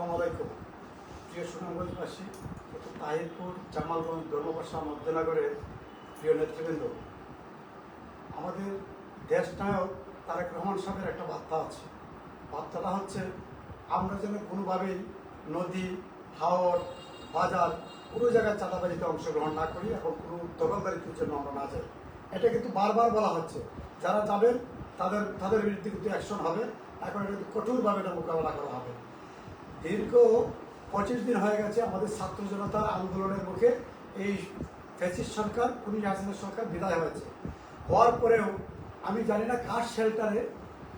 আসসালামু আলাইকুম প্রিয় সুনামগঞ্জবাসী তাহিরপুর, জামালগঞ্জ ধর্মবাসা মধ্যনগরের প্রিয় নেতৃবৃন্দ, আমাদের দেশ নায়ক তারেক রহমান সাহেবের একটা বার্তা আছে। বার্তাটা হচ্ছে, আমরা যেন কোনোভাবেই নদী হাওড় বাজার কোনো জায়গায় চাঁদাবাজিতে অংশগ্রহণ না করি এবং কোনো দখলদারিত্বের জন্য আমরা না যাই। এটা কিন্তু বারবার বলা হচ্ছে। যারা যাবেন, তাদের তাদের বিরুদ্ধে কিন্তু অ্যাকশন হবে। এখন এটা কঠোরভাবে এটা মোকাবেলা করা হবে। দীর্ঘ পঁচিশ দিন হয়ে গেছে আমাদের ছাত্র জনতার আন্দোলনের মুখে এই ফ্যাসিস সরকার, খুনি হাসিনা সরকার বিদায় হয়েছে। হওয়ার পরেও আমি জানি না কার শেল্টারে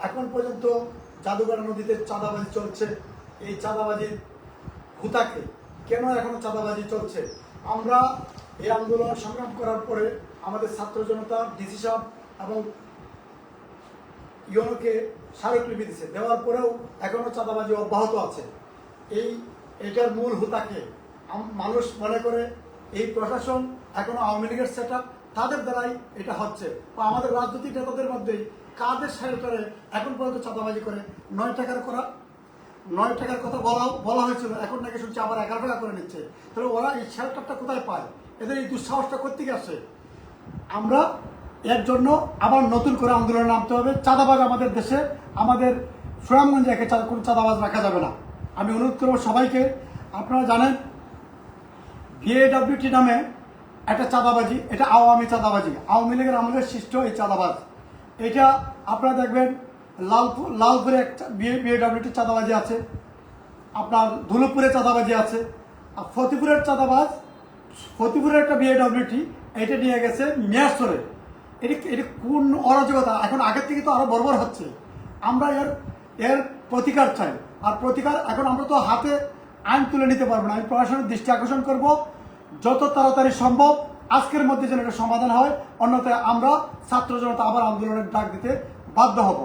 এখন পর্যন্ত জাদুঘর নদীতে চাঁদাবাজি চলছে। এই চাঁদাবাজির হুতাকে কেন এখনও চাঁদাবাজি চলছে? আমরা এই আন্দোলন সংগ্রাম করার পরে আমাদের ছাত্র জনতা ডিসি সাহেব এবং ইউনোকে স্মারকলিপি দিচ্ছে দেওয়ার পরেও এখনও চাঁদাবাজি অব্যাহত আছে। এই, এটার মূল হোতাকে মানুষ মনে করে এই প্রশাসন এখনও আওয়ামী লীগের সেট তাদের দ্বারাই এটা হচ্ছে। বা আমাদের রাজনৈতিক নেতাদের মধ্যেই কাদের শেল্টারে এখন পর্যন্ত চাঁদাবাজি করে? নয় টাকার করা নয় টাকার কথা বলা বলা হয়েছিল, এখন নাকি শুনছি আবার এগারো টাকা করে নিচ্ছে। তাহলে ওরা এই শেল্টারটা কোথায় পায়? এদের এই দুঃসাহসটা কোথেকে আসে? আমরা এর জন্য আবার নতুন করে আন্দোলনে নামতে হবে। চাঁদাবাজ আমাদের দেশে, আমাদের সুনামগঞ্জে একে কোনো চাঁদাবাজ রাখা যাবে না। আমি অনুরোধ করব সবাইকে, আপনারা জানেন বিএডব্লিউটি নামে একটা চাঁদাবাজি, এটা আওয়ামী চাঁদাবাজি। আওয়ামী লীগের আমাদের সৃষ্ট এই চাঁদাবাজ। এটা আপনারা দেখবেন লালপুর লালপুরে একটা বিএডব্লিউটি চাঁদাবাজি আছে, আপনার ধুলুপুরে চাঁদাবাজি আছে, আর ফতিপুরের চাঁদাবাজ, ফতিপুরের একটা বিএডব্লিউটি এটা নিয়ে গেছে মেয়াস্তরে এটি এটি কোন অরাজকতা? এখন আগের থেকে তো আরও বর্বর হচ্ছে। আমরা এর এর প্রতিকার চাই। আর প্রতিকার এখন আমরা তো হাতে আইন তুলে নিতে পারব না। আমি প্রশাসনের দৃষ্টি আকর্ষণ করব। যত তাড়াতাড়ি সম্ভব আজকের মধ্যে যেন এটা সমাধান হয়, অন্যথায় আমরা ছাত্র জনতা আবার আন্দোলনের ডাক দিতে বাধ্য হব।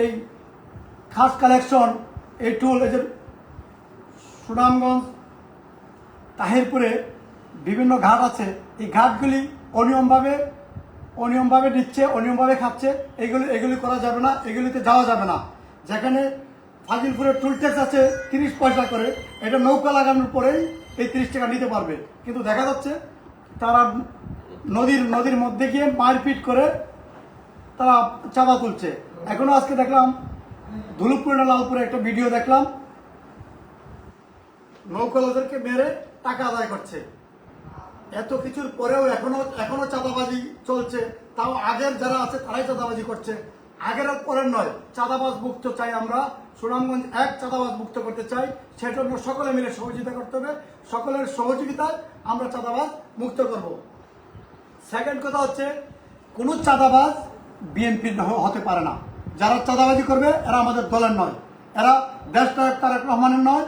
এই খাস কালেকশন এই টুল এই যে সুনামগঞ্জ, তাহিরপুরে বিভিন্ন ঘাট আছে। এই ঘাটগুলি অনিয়মভাবে অনিয়মভাবে নিচ্ছে, অনিয়মভাবে খাচ্ছে। এগুলি এগুলি করা যাবে না, এগুলিতে যাওয়া যাবে না। যেখানে ফাজিলপুরের টুল ট্যাক্স আছে, তিরিশ পয়সা করে। এটা নৌকা লাগানোর পরেই এই তিরিশ টাকা নিতে পারবে। কিন্তু দেখা যাচ্ছে, তারা নদীর নদীর মধ্যে গিয়ে মারপিট করে তারা চাঁদা তুলছে। এখনও আজকে দেখলাম, ধুলুপুরে না লালপুরে একটা ভিডিও দেখলাম। নৌকালাদেরকে মেরে টাকা আদায় করছে। এত কিছুর পরেও এখনও এখনও চাঁদাবাজি চলছে। তাও আগের যারা আছে, তারাই চাঁদাবাজি করছে। আগের পরের নয়। চাঁদাবাজ মুক্ত চাই আমরা। সুনামগঞ্জ এক চাঁদাবাজ মুক্ত করতে চাই সেজন্য সকলে মিলে সহযোগিতা করতে হবে। সকলের সহযোগিতায় আমরা চাঁদাবাজ মুক্ত করব। সেকেন্ড কথা হচ্ছে, কোনো চাঁদাবাজ বিএনপির হতে পারে না। যারা চাঁদাবাজি করবে, এরা আমাদের দলের নয়। এরা দেশ নায়ক তারেক রহমানের নয়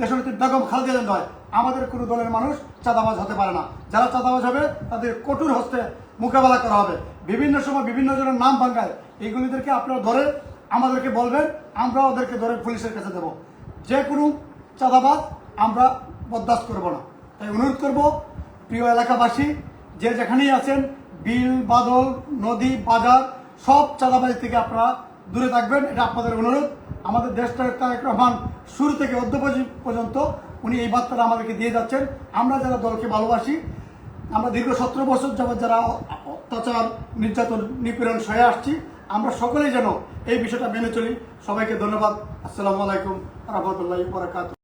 দেশনেত্রী বেগম খালেদা নয়। আমাদের কোনো দলের মানুষ চাঁদাবাজ হতে পারে না। যারা চাঁদাবাজ হবে, তাদের কঠোর হস্তে মোকাবেলা করা হবে। বিভিন্ন সময় বিভিন্ন জনের নাম ভাঙ্গায় এইগুলিদেরকে আপনারা ধরে আমাদেরকে বলবেন, আমরা ওদেরকে ধরে পুলিশের কাছে দেব। যে কোনো চাঁদাবাজ আমরা বরদাস্ত করব না। তাই অনুরোধ করব, প্রিয় এলাকাবাসী, যে যেখানেই আছেন, বিল, বাদল, নদী, বাজার, সব চাঁদাবাজি থেকে আপনারা দূরে থাকবেন, এটা আপনাদের অনুরোধ। আমাদের দেশটা তারেক রহমান শুরু থেকে অদ্য পর্যন্ত উনি এই বার্তাটা আমাদেরকে দিয়ে যাচ্ছেন। আমরা যারা দলকে ভালোবাসি, আমরা দীর্ঘ সতেরো বছর যাবৎ যারা অত্যাচার, নির্যাতন, নিপীড়ন সয়ে আসছি আমরা সকলেই যেন এই বিষয়টা মেনে চলি। সবাইকে ধন্যবাদ। আসসালামু আলাইকুম। রহমতুল্লাহ বরাকাত